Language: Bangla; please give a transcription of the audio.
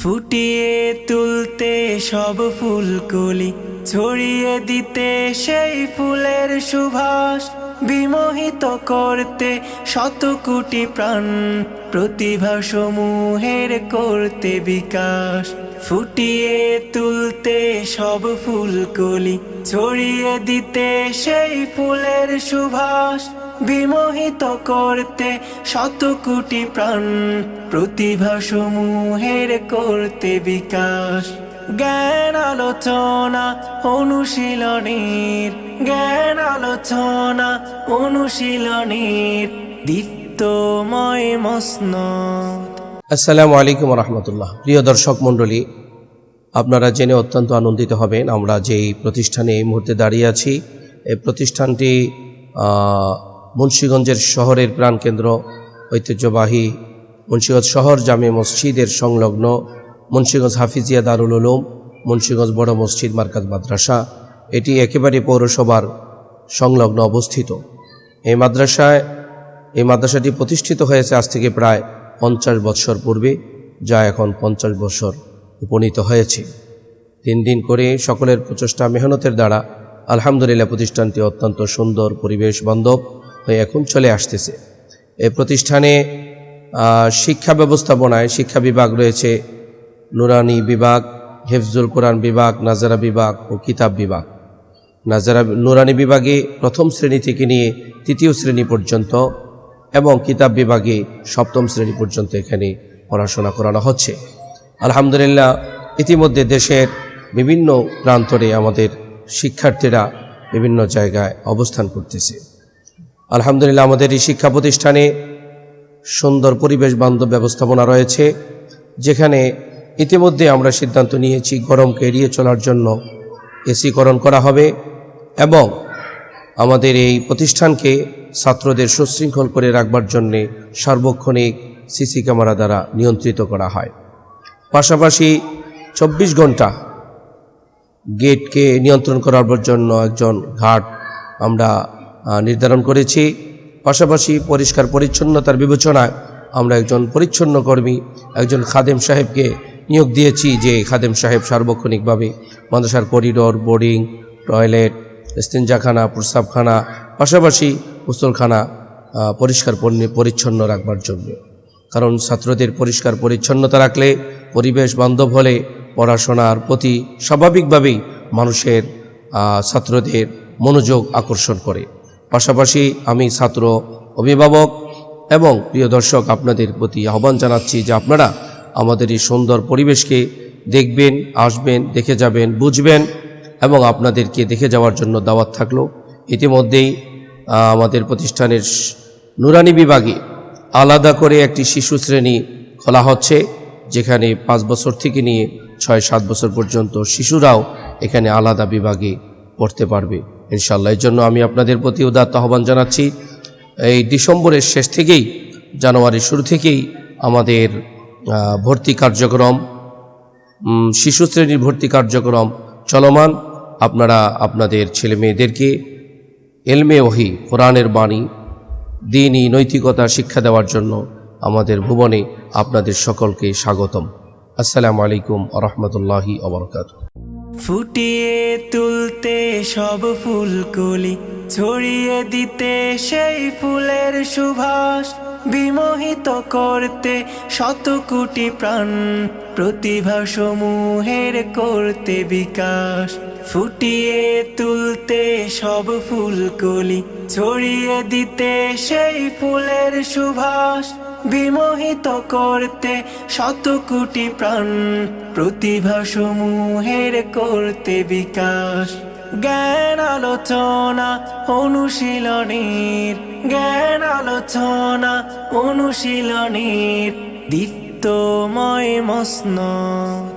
ফুটিয়ে তুলতে সব ফুলকলি, ছড়িয়ে দিতে সেই ফুলের সুভাষ। বিমোহিত করতে শত কোটি প্রাণ, প্রতিভা সমূহের করতে বিকাশ। ফুটিয়ে তুলতে সব ফুলকলি, ছড়িয়ে দিতে সেই ফুলের সুভাষ। বিমোহিত করতে শত কোটি প্রাণ, প্রতিভা সমূহের করতে বিকাশ। জ্ঞান আলোচনা অনুশীলনীর, জ্ঞান আলোচনা অনুশীলনীর, দীপ্তময় মসনদ। আসসালামু আলাইকুম রহমতুল্লাহ প্রিয় দর্শক মণ্ডলী, আপনারা জেনে অত্যন্ত আনন্দিত হবেন, আমরা যেই প্রতিষ্ঠানে এই মুহূর্তে দাঁড়িয়ে আছি, এই প্রতিষ্ঠানটি মুন্সীগঞ্জের শহরের প্রাণকেন্দ্র, ঐতিহ্যবাহী মুন্সীগঞ্জ শহর জামে মসজিদের সংলগ্ন মুন্সীগঞ্জ হাফিজিয়া দারুল উলুম, মুন্সীগঞ্জ বড় মসজিদ মার্কাজ মাদ্রাসা। এটি একেবারে পৌরসভার সংলগ্ন অবস্থিত। এই মাদ্রাসায়, এই মাদ্রাসাটি প্রতিষ্ঠিত হয়েছে আজ থেকে প্রায় পঞ্চাশ বৎসর পূর্বে, যা এখন পঞ্চাশ বছর উপনীত হয়েছে। দিন দিন করে সকলের প্রচেষ্টা মেহনতের দ্বারা আলহামদুলিল্লাহ প্রতিষ্ঠানটি অত্যন্ত সুন্দর পরিবেশ বান্ধব হয়ে এখন চলে আসতেছে। এই প্রতিষ্ঠানে শিক্ষা ব্যবস্থাপনায় শিক্ষা বিভাগ রয়েছে, নুরানি বিভাগ, হেফজুল কোরআন বিভাগ, নাজারা বিভাগ ও কিতাব বিভাগ। নাজারা, নুরানি বিভাগে প্রথম শ্রেণি থেকে নিয়ে তৃতীয় শ্রেণি পর্যন্ত এবং কিতাব বিভাগে সপ্তম শ্রেণি পর্যন্ত এখানে পড়াশোনা করানো হচ্ছে। আলহামদুলিল্লাহ, ইতিমধ্যে দেশের বিভিন্ন প্রান্তরে আমাদের শিক্ষার্থীরা বিভিন্ন জায়গায় অবস্থান করতেছে। আলহামদুলিল্লাহ, আমাদের এই শিক্ষা প্রতিষ্ঠানে সুন্দর পরিবেশ বান্ধব ব্যবস্থাপনা রয়েছে, যেখানে ইতিমধ্যে আমরা সিদ্ধান্ত নিয়েছি গরমকে এড়িয়ে চলার জন্য এসিকরণ করা হবে এবং আমাদের এই প্রতিষ্ঠানকে ছাত্রদের সুশৃঙ্খল করে রাখবার জন্যে সার্বক্ষণিক সিসি ক্যামেরা দ্বারা নিয়ন্ত্রিত করা হয়। পাশাপাশি চব্বিশ ঘণ্টা গেটকে নিয়ন্ত্রণ করার জন্য একজন ঘাট আমরা নির্ধারণ করেছি। পাশাপাশি পরিষ্কার পরিচ্ছন্নতার বিবেচনায় আমরা একজন পরিচ্ছন্ন কর্মী, একজন খাদেম সাহেবকে নিয়োগ দিয়েছি যে খাদেম সাহেব সার্বক্ষণিকভাবে মাদ্রাসার করিডোর, বোর্ডিং, টয়লেট স্তিনজাখানা প্রস্রাবখানা পাশাপাশি গোসলখানা পরিষ্কার পরি- পরিচ্ছন্ন রাখবার জন্য। কারণ ছাত্রদের পরিষ্কার পরিচ্ছন্নতা রাখলে পরিবেশ বান্ধব হলে পড়াশোনার প্রতি স্বাভাবিকভাবেই মানুষের ছাত্রদের মনোযোগ আকর্ষণ করে। পাশাপাশি আমি ছাত্র, অভিভাবক এবং প্রিয় দর্শক, আপনাদের প্রতি আহ্বান জানাচ্ছি যে আপনারা আমাদের এই সুন্দর পরিবেশকে দেখবেন, আসবেন, দেখে যাবেন, বুঝবেন এবং আপনাদেরকে দেখে যাওয়ার জন্য দাওয়াত থাকল। ইতিমধ্যেই আমাদের প্রতিষ্ঠানের নুরানি বিভাগে আলাদা করে একটি শিশু শ্রেণি খোলা হচ্ছে, যেখানে পাঁচ বছর থেকে নিয়ে ছয় সাত বছর পর্যন্ত শিশুরাও এখানে আলাদা বিভাগে পড়তে পারবে। ইনশাল্লাহ এর জন্য আমি আপনাদের প্রতি উদাত্ত আহ্বান জানাচ্ছি। এই ডিসেম্বরের শেষ থেকেই, জানুয়ারির শুরু থেকেই আমাদের ভর্তি কার্যক্রম শিশু শ্রেণির ভর্তি কার্যক্রম চলমান। আপনারা, আপনাদের ছেলে মেয়েদেরকে এলমে ওহি, কোরআনের বাণী দিনই নৈতিকতা শিক্ষা দেওয়ার জন্য আমাদের ভুবনে আপনাদের সকলকে স্বাগতম। আসসালামু আলাইকুম রহমতুল্লাহি অবরকাত ফুটিয়ে তুলতে সব ফুলকলি, ছড়িয়ে দিতে সেই ফুলের সুভাষ। বিমোহিত করতে শত কোটি প্রাণ, প্রতিভা সমূহের করতে বিকাশ। ফুটিয়ে তুলতে সব ফুলকলি, ছড়িয়ে দিতে সেই ফুলের সুভাষ। বিমোহিত করতে শত কোটি প্রাণ, প্রতিভা সমূহের করতে বিকাশ। জ্ঞান আলোচনা অনুশীলনীর, জ্ঞান আলোচনা অনুশীলনীর, দীপ্তময় মসনদ